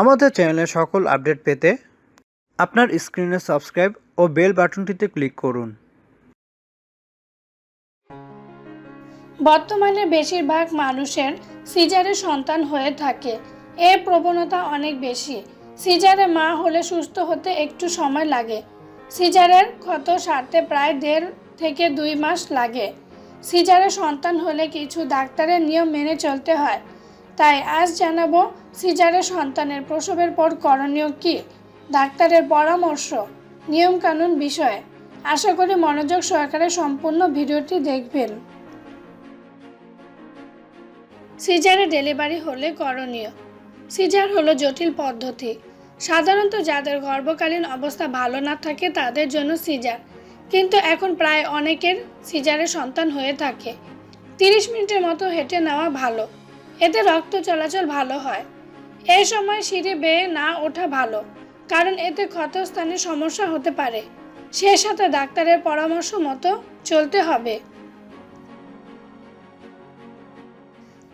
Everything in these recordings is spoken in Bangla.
আমাদের চ্যানেলের সকল আপডেট পেতে আপনার স্ক্রিনে সাবস্ক্রাইব ও বেল বাটনটিতে ক্লিক করুন। বর্তমানে বেশিরভাগ মানুষের সিজারে সন্তান হয়ে থাকে। এর প্রবণতা অনেক বেশি। সিজারে মা হলে সুস্থ হতে একটু সময় লাগে। সিজারের ক্ষত সারতে প্রায় দেড় থেকে দুই মাস লাগে। সিজারে সন্তান হলে কিছু ডাক্তারের নিয়ম মেনে চলতে হয়। তাই আজ জানাব সিজারে সন্তানের প্রসবের পর করণীয় কী? ডাক্তারের পরামর্শ, নিয়মকানুন বিষয়ে। আশা করি মনোযোগ সহকারে সম্পূর্ণ ভিডিওটি দেখবেন। সিজারে ডেলিভারি হলে করণীয়। সিজার হলো জটিল পদ্ধতি। সাধারণত যাদের গর্ভকালীন অবস্থা ভালো না থাকে তাদের জন্য সিজার। কিন্তু এখন প্রায় অনেকের সিজারে সন্তান হয়ে থাকে। তিরিশ মিনিটের মতো হেঁটে নেওয়া ভালো। এতে রক্ত চলাচল ভালো হয়। এই সময় সিঁড়ি বেয়ে না ওঠা ভালো, কারণ এতে ক্ষতস্থানে সমস্যা হতে পারে। সেই সাথে ডাক্তারের পরামর্শ মতো চলতে হবে।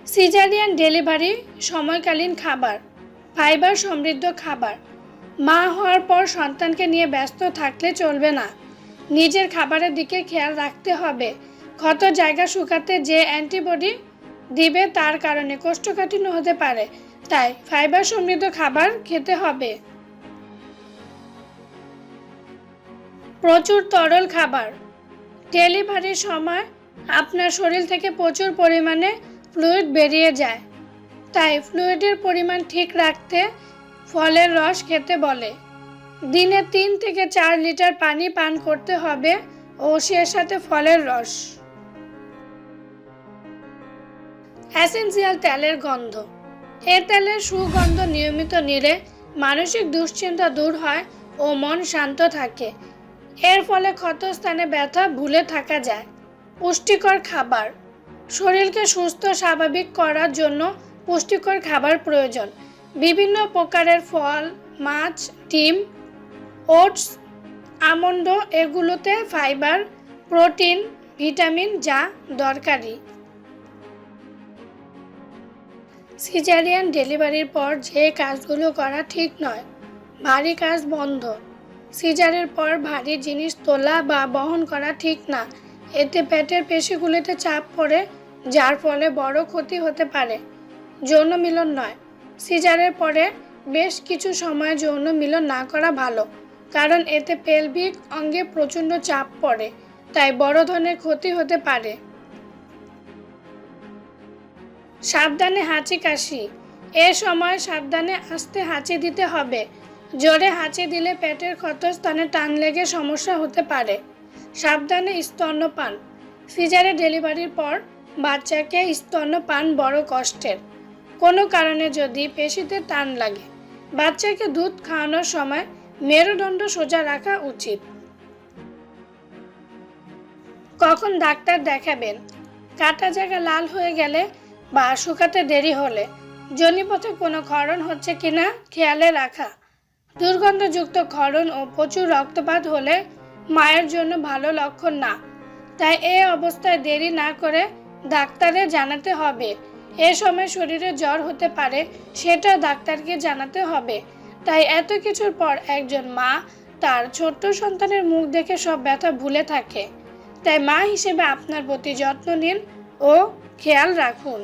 সিজারিয়ান ডেলিভারি সময়কালীন খাবার, ফাইবার সমৃদ্ধ খাবার। মা হওয়ার পর সন্তানকে নিয়ে ব্যস্ত থাকলে চলবে না। নিজের খাবারের দিকে খেয়াল রাখতে হবে। ক্ষত জায়গা শুকাতে যে অ্যান্টিবডি দিবে তার কারণে কোষ্ঠকাঠিন্য হতে পারে। তাই ফাইবার সমৃদ্ধ খাবার খেতে হবে। প্রচুর তরল খাবার। ডেলিভারির সময় আপনার শরীর থেকে প্রচুর পরিমাণে ফ্লুইড বেরিয়ে যায়। তাই ফ্লুইডের পরিমাণ ঠিক রাখতে ফলের রস খেতে বলে। দিনে তিন থেকে চার লিটার পানি পান করতে হবে ও সে সাথে ফলের রস। অ্যাসেন্সিয়াল তেলের গন্ধ। এ তেলের সুগন্ধ নিয়মিত নিলে মানসিক দুশ্চিন্তা দূর হয় ও মন শান্ত থাকে। এর ফলে ক্ষতস্থানে ব্যথা ভুলে থাকা যায়। পুষ্টিকর খাবার। শরীরকে সুস্থ, স্বাভাবিক করার জন্য পুষ্টিকর খাবার প্রয়োজন। বিভিন্ন প্রকারের ফল, মাছ, ডিম, ওটস, আমন্ড এগুলোতে ফাইবার, প্রোটিন, ভিটামিন যা দরকারি। সিজারিয়ান ডেলিভারির পর যে কাজগুলো করা ঠিক নয়, ভারী কাজ বন্ধ। সিজারের পর ভারী জিনিস তোলা বা বহন করা ঠিক না। এতে পেটের পেশিগুলিতে চাপ পড়ে, যার ফলে বড় ক্ষতি হতে পারে। যৌন মিলন নয়। সিজারের পরে বেশ কিছু সময় যৌন মিলন না করা ভালো, কারণ এতে পেলভিক অঙ্গে প্রচণ্ড চাপ পড়ে, তাই বড় ধরনের ক্ষতি হতে পারে। সাবধানে হাঁচি কাশি। এ সময় সাবধানে আস্তে হাঁচি দিতে হবে। জোরে হাঁচি দিলে পেটের ক্ষতস্থানে টান লেগে সমস্যা হতে পারে। সাবধানে স্তন্যপান। সিজারে ডেলিভারির পর বাচ্চাকে স্তন্যপান বড় কষ্টের। কোনো কারণে যদি পেশিতে টান লাগে, বাচ্চাকে দুধ খাওয়ানোর সময় মেরুদণ্ড সোজা রাখা উচিত। কখন ডাক্তার দেখাবেন? কাটা জায়গা লাল হয়ে গেলে বা শুকাতে দেরি হলে জনিপথে কোনো ক্ষরণ হচ্ছে কিনা খেয়ালে রাখা। দুর্গন্ধযুক্ত ক্ষরণ ও প্রচুর রক্তপাত হলে মায়ের জন্য ভালো লক্ষণ না। তাই এ অবস্থায় দেরি না করে ডাক্তারে জানাতে হবে। এ সময় শরীরে জ্বর হতে পারে সেটা ডাক্তারকে জানাতে হবে। তাই এত কিছুর পর একজন মা তার ছোট্ট সন্তানের মুখ দেখে সব ব্যথা ভুলে থাকে। তাই মা হিসেবে আপনার প্রতি যত্ন নিন ও খেয়াল রাখুন।